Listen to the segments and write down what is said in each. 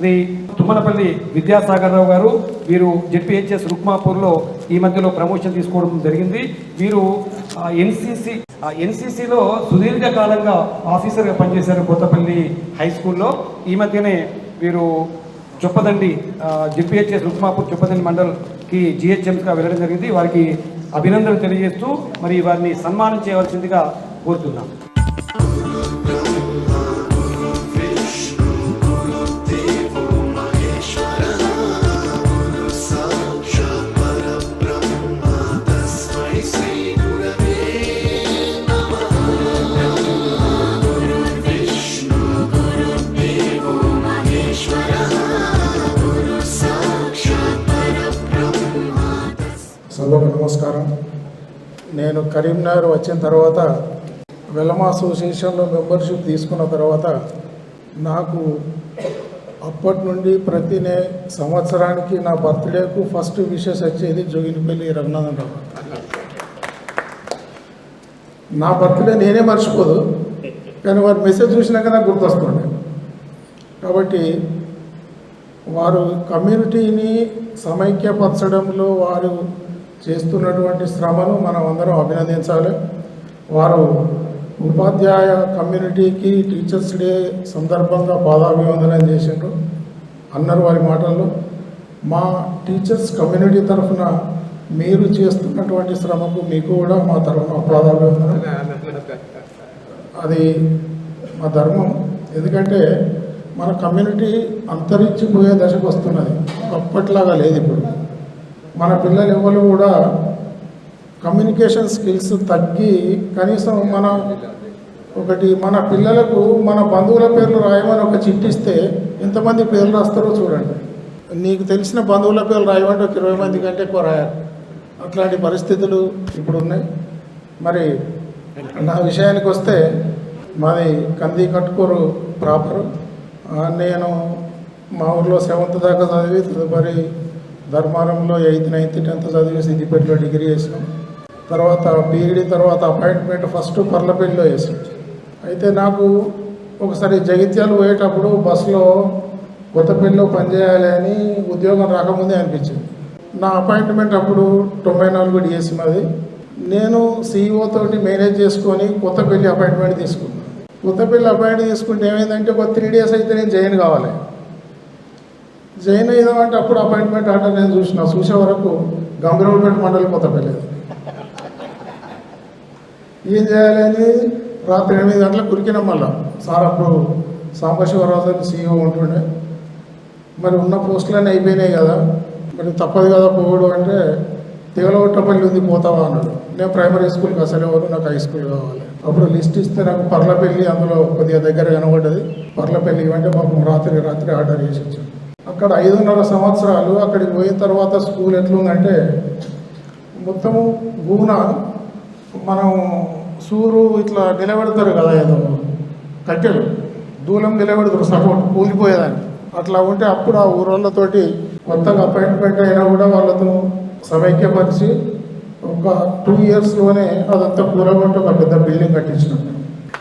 శ్రీ తుమ్మలపల్లి విద్యాసాగర్ రావు గారు వీరు జెడ్పీహెచ్ఎస్ రుక్మాపూర్లో ఈ మధ్యలో ప్రమోషన్ తీసుకోవడం జరిగింది. వీరు ఎన్సీసీ ఎన్సీసీలో సుదీర్ఘకాలంగా ఆఫీసర్గా పనిచేశారు కొత్తపల్లి హై స్కూల్లో. ఈ మధ్యనే వీరు చొప్పదండి జెడ్పీహెచ్ఎస్ రుక్మాపూర్ చొప్పదండి మండల్కి జిహెచ్ఎంస్గా వెళ్ళడం జరిగింది. వారికి అభినందనలు తెలియజేస్తూ మరి వారిని సన్మానం చేయవలసిందిగా కోరుతున్నాం. నేను కరీంనగర్ వచ్చిన తర్వాత వెలమ అసోసియేషన్లో మెంబర్షిప్ తీసుకున్న తర్వాత నాకు అప్పటి నుండి ప్రతి నే సంవత్సరానికి నా బర్త్డేకు ఫస్ట్ విషెస్ వచ్చేది జోగినిపల్లి రఘునాథన్ రావు. నా బర్త్డే నేనే మర్చిపోదు కానీ వారి మెసేజ్ చూసినాక నాకు గుర్తొస్తుండే కాబట్టి వారు కమ్యూనిటీని సమైక్యపరచడంలో వారు చేస్తున్నటువంటి శ్రమను మనం అందరం అభినందించాలి. వారు ఉపాధ్యాయ కమ్యూనిటీకి టీచర్స్ డే సందర్భంగా పాదాభివందనం చేసిండ్రు. అన్నారు వారి మాటల్లో మా టీచర్స్ కమ్యూనిటీ తరఫున మీరు చేస్తున్నటువంటి శ్రమకు మీకు కూడా మా తరఫున పాదాభివందనం. అది మా ధర్మం. ఎందుకంటే మన కమ్యూనిటీ అంతరించిపోయే దశకు వస్తున్నది. అప్పట్లాగా లేదు ఇప్పుడు. మన పిల్లలు ఎవరు కూడా కమ్యూనికేషన్ స్కిల్స్ తగ్గి కనీసం మన ఒకటి మన పిల్లలకు మన బంధువుల పేర్లు రాయమని ఒక చిట్టిస్తే ఎంతమంది పేర్లు రాస్తారో చూడండి. నీకు తెలిసిన బంధువుల పేర్లు రాయమంటే ఒక ఇరవై మంది కంటే ఎక్కువ రాయాలి. అట్లాంటి పరిస్థితులు ఇప్పుడు ఉన్నాయి మరి నా విషయానికి వస్తే మాది కంది కట్టుకోరు ప్రాపర్. నేను మా ఊర్లో సెవెంత్ దాకా చదివి తదుపరి ధర్మారంలో ఎయిత్ నైన్త్ టెన్త్ చదివి సిద్దిపేటలో డిగ్రీ చేసినాం. తర్వాత పీఈడి తర్వాత అపాయింట్మెంట్ ఫస్ట్ పర్లపల్లిలో వేసాం అయితే నాకు ఒకసారి జగిత్యాలు పోయేటప్పుడు బస్సులో కొత్తపల్లిలో పనిచేయాలి అని ఉద్యోగం రాకముందే అనిపించింది. నా అపాయింట్మెంట్ అప్పుడు తొంభై నాలుగు డిఎస్సి మాది. నేను సీఈఓ తోటి మేనేజ్ చేసుకొని కొత్తపల్లి అపాయింట్మెంట్ తీసుకున్నాను. కొత్తపల్లి అపాయింట్మెంట్ తీసుకుంటే ఏమైందంటే ఒక త్రీ డేస్ అయితే నేను జాయిన్ కావాలి. జాయిన్ అంటే అప్పుడు అపాయింట్మెంట్ ఆర్డర్ నేను చూసిన చూసే వరకు గంభీరపేట మండలి కొత్తపల్లి ఏం చేయాలని రాత్రి ఎనిమిది గంటలకు కురికినాం మళ్ళా. సార్ అప్పుడు సాంబశివరావు గారు సీఈఓ ఉంటుండే. మరి ఉన్న పోస్టులన్నీ అయిపోయినాయి కదా. మరి తప్పదు కదా పోవడు అంటే తెగలగొట్టపల్లి ఉంది పోతావా అన్నాడు. నేను ప్రైమరీ స్కూల్కి అసలు ఎవరు నాకు హై స్కూల్ కావాలి. అప్పుడు లిస్ట్ ఇస్తే నాకు పర్లపల్లి అందులో కొద్దిగా దగ్గర కనబడ్డది. పర్లపల్లి ఇవంటే పాపం రాత్రి రాత్రి ఆర్డర్ చేసి వచ్చాను అక్కడ ఐదున్నర సంవత్సరాలు అక్కడికి పోయిన తర్వాత స్కూల్ ఎట్లుందంటే మొత్తము గూన మనం సూరు ఇట్లా నిలబెడతారు కదా ఏదో కట్టెలు. దూలం నిలబెడతారు సపోర్ట్ కూలిపోయేదాన్ని. అట్లా ఉంటే అప్పుడు ఆ ఊరోళ్ళతోటి కొత్తగా అపాయింట్మెంట్ అయినా కూడా వాళ్ళతో సమైక్యపరిచి ఒక టూ ఇయర్స్లోనే అదంతా కూరగొట్టి ఒక పెద్ద బిల్డింగ్ కట్టించినాం.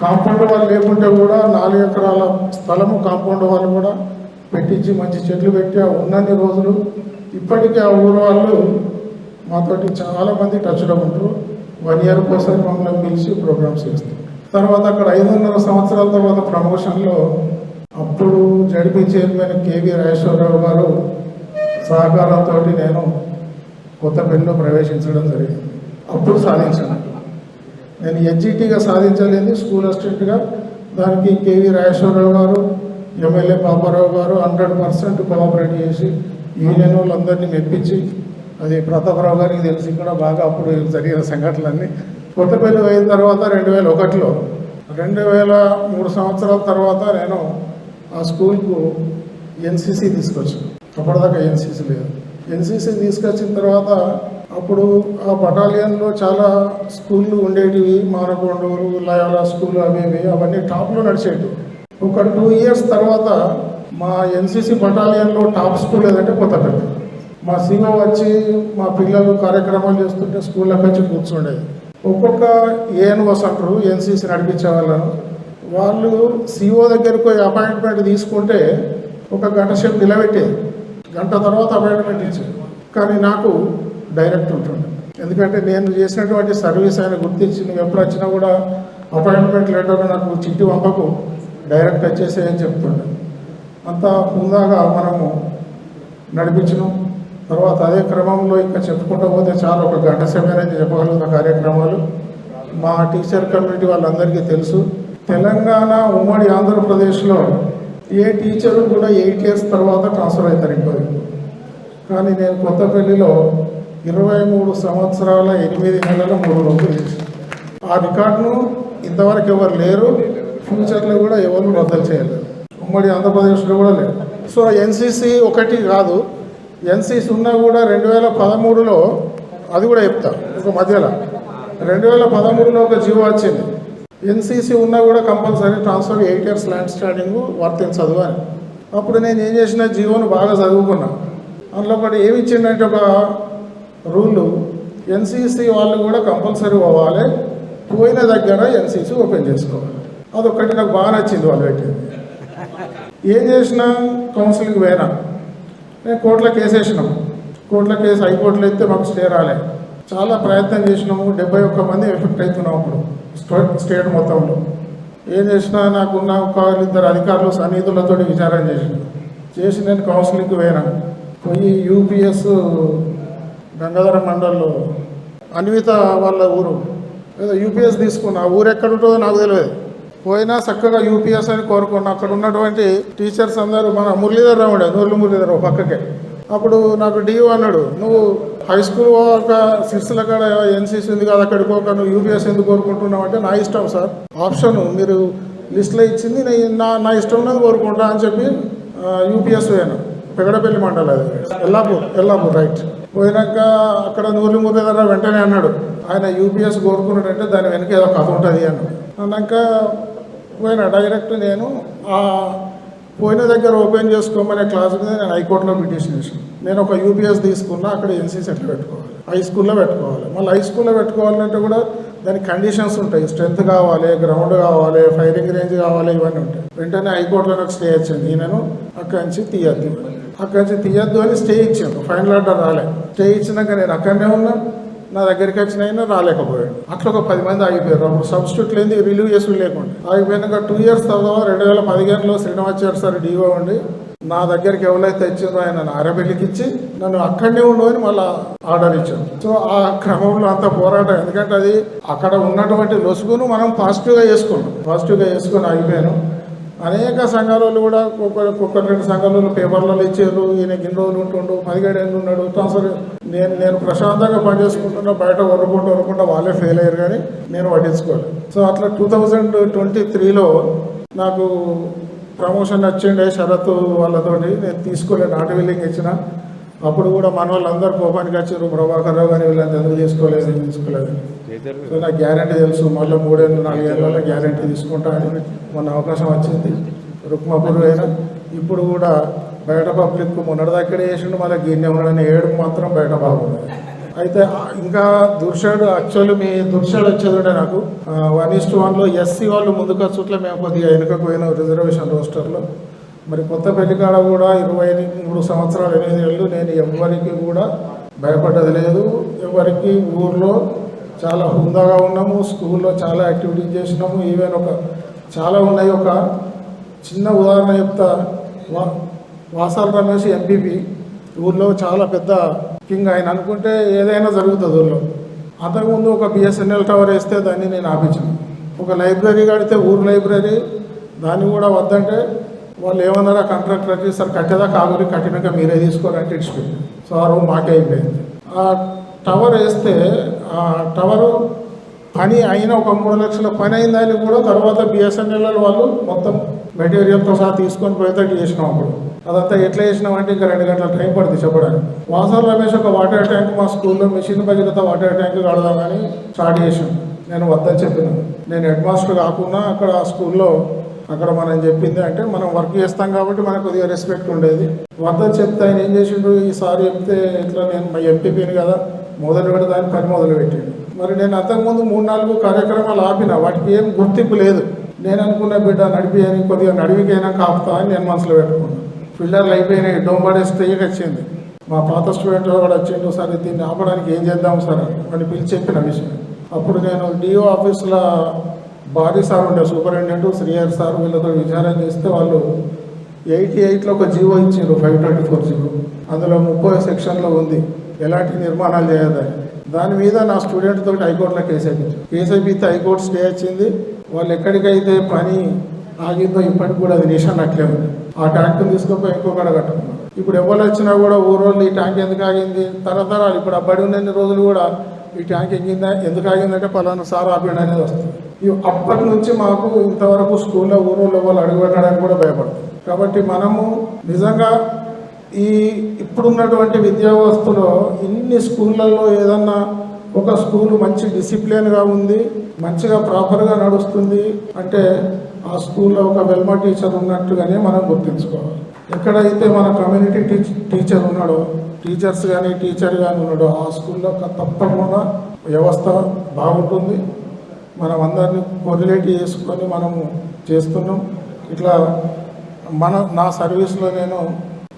కాంపౌండ్ వాళ్ళు లేకుంటే కూడా నాలుగు ఎకరాల స్థలము కాంపౌండ్ వాళ్ళు కూడా పెట్టించి మంచి చెట్లు పెట్టి ఆ ఉన్నన్ని రోజులు ఇప్పటికీ ఆ ఊరు వాళ్ళు మాతోటి చాలామంది టచ్లో ఉంటారు వన్ ఇయర్ కోసం మమ్మల్ని పిలిచి ప్రోగ్రామ్స్ చేస్తారు. తర్వాత అక్కడ ఐదున్నర సంవత్సరాల తర్వాత ప్రమోషన్లో అప్పుడు జడిపి చైర్మన్ కేవీ రాజేశ్వరరావు గారు సహకారంతో నేను కొత్త పెళ్ళిలో ప్రవేశించడం జరిగింది. అప్పుడు సాధించాను. నేను ఎడ్జిటీగా సాధించలేదు స్కూల్ అసిస్టెంట్గా దానికి KV Rajeswara Rao garu MLA Paparao garu hundred percent cooperate చేసి యూనియన్ వాళ్ళందరినీ మెప్పించి అది ప్రతాపరావు గారికి తెలిసి కూడా బాగా అప్పుడు జరిగిన సంఘటనలన్నీ. కొత్తపల్లి అయిన తర్వాత రెండు వేల ఒకటిలో రెండు వేల మూడు సంవత్సరాల తర్వాత నేను ఆ స్కూల్కు ఎన్సీసీ తీసుకొచ్చాను. అప్పటిదాకా ఎన్సీసీ లేదు. ఎన్సీసీ తీసుకొచ్చిన తర్వాత అప్పుడు ఆ బటాలియన్లో చాలా స్కూళ్ళు ఉండేటివి మానకొండూరు లయాల స్కూల్ అవి ఇవి అవన్నీ టాప్లో నడిచేటివి. ఒక టూ ఇయర్స్ తర్వాత మా ఎన్సీసీ బటాలియన్లో టాప్ స్కూల్ ఏదంటే కొత్తపల్లి మా సీఓ వచ్చి మా పిల్లలు కార్యక్రమాలు చేస్తుంటే స్కూళ్ళకి వచ్చి కూర్చుండేది ఒక్కొక్క ఏఎన్ఓస్ అంటారు ఎన్సీసీ నడిపించే వాళ్ళను. వాళ్ళు సీఓ దగ్గరకు పోయి అపాయింట్మెంట్ తీసుకుంటే ఒక గంట సేపు నిలబెట్టేది గంట తర్వాత అపాయింట్మెంట్ ఇచ్చేది కానీ నాకు డైరెక్ట్ ఉంటుంది ఎందుకంటే నేను చేసినటువంటి సర్వీస్ ఆయన గుర్తించి నువ్వు ఎప్పుడు వచ్చినా కూడా అపాయింట్మెంట్ లెటర్ నాకు చిట్టి పంపకు. డైరెక్ట్ వచ్చేసేయని చెప్తుండే. అంతా హుందాగా మనము నడిపించను. తర్వాత అదే క్రమంలో ఇంకా చెప్పుకుంటూ పోతే చాలా ఒక గంట సమయాన్ని చెప్పగలుగుతున్న కార్యక్రమాలు. మా టీచర్ కమ్యూనిటీ వాళ్ళందరికీ తెలుసు. తెలంగాణ ఉమ్మడి ఆంధ్రప్రదేశ్లో ఏ టీచరు కూడా ఎయిట్ ఇయర్స్ తర్వాత ట్రాన్స్ఫర్ అవుతారు ఇంకోది కానీ నేను కొత్తపల్లిలో ఇరవై మూడు సంవత్సరాల ఎనిమిది నెలల మూడు రోజులు ఆ రికార్డును ఇంతవరకు ఎవరు లేరు. ఫ్యూచర్లో కూడా ఎవరు రద్దలు చేయలేదు. ఉమ్మడి ఆంధ్రప్రదేశ్లో కూడా లేదు. సో ఎన్సీసీ ఒకటి కాదు. ఎన్సీసీ ఉన్నా కూడా రెండు వేల పదమూడులో అది కూడా చెప్తా ఒక మధ్యలో. రెండు వేల పదమూడులో ఒక జీవో వచ్చింది. ఎన్సీసీ ఉన్నా కూడా compulsory transfer eight years long standing వర్తించదు అని. అప్పుడు నేను ఏం చేసిన జీవోను బాగా చదువుకున్నా. అందులో ఒకటి ఏమి ఇచ్చిందంటే ఒక రూలు. ఎన్సీసీ వాళ్ళు కూడా కంపల్సరీ పోవాలి. పోయిన దగ్గర ఎన్సీసీ ఓపెన్ చేసుకోవాలి. అదొక్కటి నాకు బాగా నచ్చింది వాళ్ళు పెట్టింది. ఏం చేసినా కౌన్సిలింగ్ పోయినా. నేను కోర్టులో కేసు వేసినాం. కోర్టులో కేసు హైకోర్టులో అయితే మాకు స్టే రాలే. చాలా ప్రయత్నం చేసినాము. డెబ్బై ఒక్క మంది ఎఫెక్ట్ అవుతున్నాం అప్పుడు. స్టేట్ స్టేట్ మొత్తంలో. ఏం చేసినా నాకున్న ఒక ఇద్దరు అధికారులు సన్నిధులతో విచారం చేసిన. చేసి నేను కౌన్సిలింగ్కి పోయినా. పోయి యూపీఎస్ గంగాధర మండల్లో అన్విత వాళ్ళ ఊరు. ఏదో యూపీఎస్ తీసుకున్నా. ఆ ఊరు ఎక్కడ ఉంటుందో నాకు తెలియదు. పోయినా చక్కగా యూపీఎస్ అని కోరుకున్నా. అక్కడ ఉన్నటువంటి టీచర్స్ అందరూ మన మురళీధర్ రావుడే నూర్లు మురళీధర్ పక్కకే. అప్పుడు నాకు డిఓ అన్నాడు నువ్వు హై స్కూల్ ఒక సిక్స్ల కాడ ఎన్సీసీ ఉంది కదా అక్కడికి పోక నువ్వు యూపీఎస్ ఎందుకు కోరుకుంటున్నావు? అంటే నా ఇష్టం సార్ ఆప్షన్ మీరు లిస్ట్లో ఇచ్చింది నా నా ఇష్టం ఉన్నది కోరుకుంటా అని చెప్పి యూపీఎస్ పోయాను పెగడపల్లి మండలం అది. ఎల్లాపూర్ ఎల్లాపూర్ రైట్ పోయినాక అక్కడ నూర్లి మురళీధర వెంటనే అన్నాడు ఆయన యూపీఎస్ కోరుకున్నాడంటే దాని వెనక ఏదో కథ ఉంటుంది అన్నాడు. అన్నాక పోయినా డైరెక్ట్ నేను ఆ పోయిన దగ్గర ఓపెన్ చేసుకోమనే క్లాస్ మీద నేను హైకోర్టులో పిటిషన్ చేసాను నేను ఒక యూపీఎస్ తీసుకున్నా అక్కడ ఎన్సీసీ ఎట్లా పెట్టుకోవాలి. హై స్కూల్లో పెట్టుకోవాలి. మళ్ళీ హై స్కూల్లో పెట్టుకోవాలంటే కూడా దానికి కండిషన్స్ ఉంటాయి. స్ట్రెంత్ కావాలి గ్రౌండ్ కావాలి ఫైరింగ్ రేంజ్ కావాలి ఇవన్నీ ఉంటాయి. వెంటనే హైకోర్టులో నాకు స్టే ఇచ్చింది నేను అక్కడి నుంచి తీయద్దు. అక్కడి నుంచి తీయద్దు అని స్టే ఇచ్చాను. ఫైనల్ ఆర్డర్ రాలే. స్టే ఇచ్చినాక నేను అక్కడనే ఉన్నా. నా దగ్గరికి వచ్చిన అయినా రాలేకపోయాడు. అట్లా ఒక పది మంది ఆగిపోయారు. అప్పుడు సబ్స్టిట్యూట్ లేని రిలీవ్ చేసుకుని లేకుండా. ఆగిపోయినాక టూ ఇయర్స్ తర్వాత రెండు వేల పదిహేనులో శ్రీనివాచార్య సార్ డిఓ ఉండి నా దగ్గరికి ఎవరైతే ఇచ్చిందో ఆయన అరబెల్లికి ఇచ్చి నన్ను అక్కడనే ఉండు అని మళ్ళీ ఆర్డర్ ఇచ్చాను సో ఆ క్రమంలో అంత పోరాటం. ఎందుకంటే అది అక్కడ ఉన్నటువంటి లొసుగును మనం పాజిటివ్గా చేసుకున్నాం. పాజిటివ్గా చేసుకొని ఆగిపోయాను. అనేక సంఘాల కూడా ఒక్కొక్క రెండు సంఘాల పేపర్లలో ఇచ్చారు. ఈయన ఇన్ని రోజులు ఉంటుండు? పదిహేడు ఏళ్ళు ఉన్నాడు. ట్రాన్స్ఫర్ నేను నేను ప్రశాంతంగా పనిచేసుకుంటున్నా బయట వరుకుంటూ వరుకుంటా వాళ్ళే ఫెయిల్ అయ్యారు కానీ నేను పట్టించుకోలేదు సో అట్లా టూ థౌజండ్ ట్వంటీ త్రీలో నాకు ప్రమోషన్ వచ్చిండే షరతు వాళ్ళతోటి నేను తీసుకోలేదు నాటు బిల్లింగ్ ఇచ్చిన. అప్పుడు కూడా మన వాళ్ళందరూ కోపానికి వచ్చారు ప్రభాకర్ రావు కానీ వీళ్ళంతా ఎందుకు తీసుకోలేదు తీసుకోలేదు సో నాకు గ్యారంటీ తెలుసు మళ్ళీ మూడేళ్ళు నాలుగేళ్ళ గ్యారంటీ తీసుకుంటా అని మొన్న అవకాశం వచ్చింది. రుక్మాపూర్ అయినా ఇప్పుడు కూడా బయట పబ్లిక్ మొన్నటిదాక్కడే చేసిండు మళ్ళీ గిన్నె ఉండడని ఏడు మాత్రం బయట బాగుంది అయితే ఇంకా దుర్షాడు యాక్చువల్లీ మీ దుర్షాడు వచ్చేది నాకు. వన్ ఈస్ట్ వన్లో ఎస్సీ వాళ్ళు ముందుకు వచ్చుట్ల మేము కొద్దిగా వెనుకకు పోయినాం రిజర్వేషన్ రోస్టర్లో. మరి కొత్త పెళ్ళికాడ కూడా ఇరవై మూడు సంవత్సరాలు ఎనిమిది ఏళ్ళు నేను ఎవరికి కూడా భయపడ్డది లేదు. ఎవరికి ఊర్లో చాలా హుందాగా ఉన్నాము స్కూల్లో చాలా యాక్టివిటీస్ చేసినాము. ఈవెన్ ఒక చాలా ఉన్నాయి. ఒక చిన్న ఉదాహరణ చెప్తా. వాసాల రమేష్ ఎంపీపీ ఊళ్ళో చాలా పెద్ద కింగ్ ఆయన. అనుకుంటే ఏదైనా జరుగుతుంది ఊళ్ళో అంతకుముందు ఒక బిఎస్ఎన్ఎల్ టవర్ వేస్తే దాన్ని నేను ఆపించాను. ఒక లైబ్రరీ కడితే ఊరు లైబ్రరీ. దాన్ని కూడా వద్దంటే వాళ్ళు ఏమన్నారా కాంట్రాక్టర్కి సార్ కట్టేదా కావాలి కట్టినాక మీరే తీసుకోరంటే ఇచ్చిపోయింది సో ఆ రూమ్ మాకే అయిపోయింది. ఆ టవర్ వేస్తే ఆ టవరు పని అయిన ఒక మూడు లక్షల పని అయిందని కూడా తర్వాత బిఎస్ఎన్ఎల్ వాళ్ళు మొత్తం మెటీరియల్తో సహా తీసుకొని పోయేటట్టు చేసినాం అప్పుడు. అదంతా ఎట్లా చేసినాం అంటే ఇంకా రెండు గంటల టైం పడుతుంది చెప్పడానికి. వాసర్ రమేష్ ఒక వాటర్ ట్యాంక్ మా స్కూల్లో మిషన్ భగీరథ వాటర్ ట్యాంక్ కడదామని స్టార్ట్ చేసాం నేను వద్దని చెప్పిన. నేను హెడ్ మాస్టర్ కాకుండా అక్కడ ఆ స్కూల్లో అక్కడ మనం చెప్పింది అంటే మనం వర్క్ చేస్తాం కాబట్టి మనకు కొద్దిగా రెస్పెక్ట్ ఉండేది. వద్దని చెప్తే ఆయన ఏం చేసిండు? ఈసారి చెప్తే ఇట్లా నేను మా ఎంపీపీని కదా మొదలు పెడతా పని మొదలు పెట్టిండు. మరి నేను అంతకుముందు మూడు నాలుగు కార్యక్రమాలు ఆపిన. వాటికి ఏం గుర్తింపు లేదు. నేను అనుకున్న బిడ్డ నడిపి అని కొద్దిగా నడివికైనా కాపుతా అని నేను మనసులో పెట్టుకున్నాను పిల్లర్లు అయిపోయినాయి డోంబడే స్టేజ్కి వచ్చింది మా పాత స్టూడెంట్ కూడా వచ్చిండు సార్ దీన్ని ఆపడానికి ఏం చేద్దాం సార్? అని పిలిచి చెప్పిన విషయం. అప్పుడు నేను డిఓ ఆఫీస్లో భారీ సార్ ఉండే సూపరింటెండెంట్ శ్రీహర్ సార్ వీళ్ళతో విచారం చేస్తే వాళ్ళు ఎయిటీ ఎయిట్లో ఒక జీవో ఇచ్చిండ్రు ఫైవ్ ట్వంటీ ఫోర్ జీవో. అందులో ముప్పై సెక్షన్లో ఉంది. ఎలాంటి నిర్మాణాలు చేయదని దాని మీద నా స్టూడెంట్ తోటి హైకోర్టులో కేసు అయిపోయింది కేసు అయిపోతే హైకోర్టు స్టే వచ్చింది. వాళ్ళు ఎక్కడికైతే పని ఆగిందో ఇప్పటికి కూడా అది నిషాన్ అట్లే ఉంది. ఆ ట్యాంక్ తీసుకుపోయి ఇంకొకడ కట్టుకున్నాం. ఇప్పుడు ఎవరు వచ్చినా కూడా ఊరోళ్ళు ఈ ట్యాంక్ ఎందుకు ఆగింది? తరతరాలు ఇప్పుడు ఆ బడి ఉన్న రోజులు కూడా ఈ ట్యాంక్ ఎగిందా? ఎందుకు ఆగిందంటే పలానా సార్ ఆపిండి అనేది వస్తుంది. ఇవి అప్పటి నుంచి మాకు ఇంతవరకు స్కూల్లో ఊరోళ్ళు ఎవరు అడుగుపెట్టడానికి కూడా భయపడుతుంది కాబట్టి మనము నిజంగా ఈ ఇప్పుడున్నటువంటి విద్యా వ్యవస్థలో ఇన్ని స్కూళ్ళల్లో ఏదన్నా ఒక స్కూల్ మంచి డిసిప్లిన్గా ఉంది మంచిగా ప్రాపర్గా నడుస్తుంది అంటే ఆ స్కూల్లో ఒక వెల్మా టీచర్ ఉన్నట్టుగానే మనం గుర్తుంచుకోవాలి. ఎక్కడైతే మన కమ్యూనిటీ టీచ్ టీచర్ ఉన్నాడో టీచర్స్ కానీ టీచర్ కానీ ఉన్నాడో ఆ స్కూల్లో తప్పకుండా వ్యవస్థ బాగుంటుంది. మనం అందరినీ కొరిలేట్ చేసుకొని మనము చేస్తున్నాం. ఇట్లా మన నా సర్వీస్లో నేను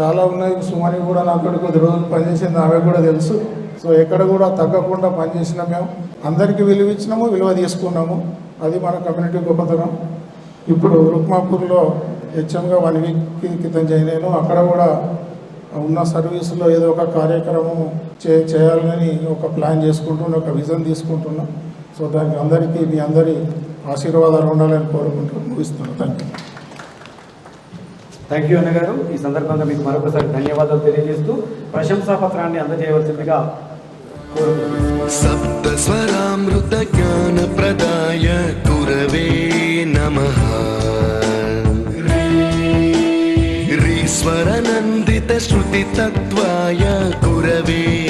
చాలా ఉన్నాయి. సుమని కూడా నాతో కొద్ది రోజులు పనిచేసింది ఆమె కూడా తెలుసు. సో ఎక్కడ కూడా తగ్గకుండా పనిచేసినాం మేము. అందరికీ విలువ ఇచ్చినాము విలువ తీసుకున్నాము. అది మన కమ్యూనిటీ గొప్పతనం. ఇప్పుడు రుక్మాపూర్లో హెచ్ఎంగా వన్ వీక్ క్రితం జాయిన్ అయ్యాను అక్కడ కూడా ఉన్న సర్వీసులో ఏదో ఒక కార్యక్రమం చే చేయాలని ఒక ప్లాన్ చేసుకుంటున్నా ఒక విజన్ తీసుకుంటున్నా. సో దానికి అందరికీ మీ అందరి ఆశీర్వాదాలు ఉండాలని కోరుకుంటూ ముగిస్తున్నాను థ్యాంక్ యూ థ్యాంక్ యూ అన్న గారు ఈ సందర్భంగా మీకు మరొకసారి ధన్యవాదాలు తెలియజేస్తూ ప్రశంసా పత్రాన్ని అందజేయవలసిందిగా सप्तस्वरामृतज्ञानप्रदाय गुरवे नमः रीश्वरनन्दितश्रुतितत्त्वाय गुरवे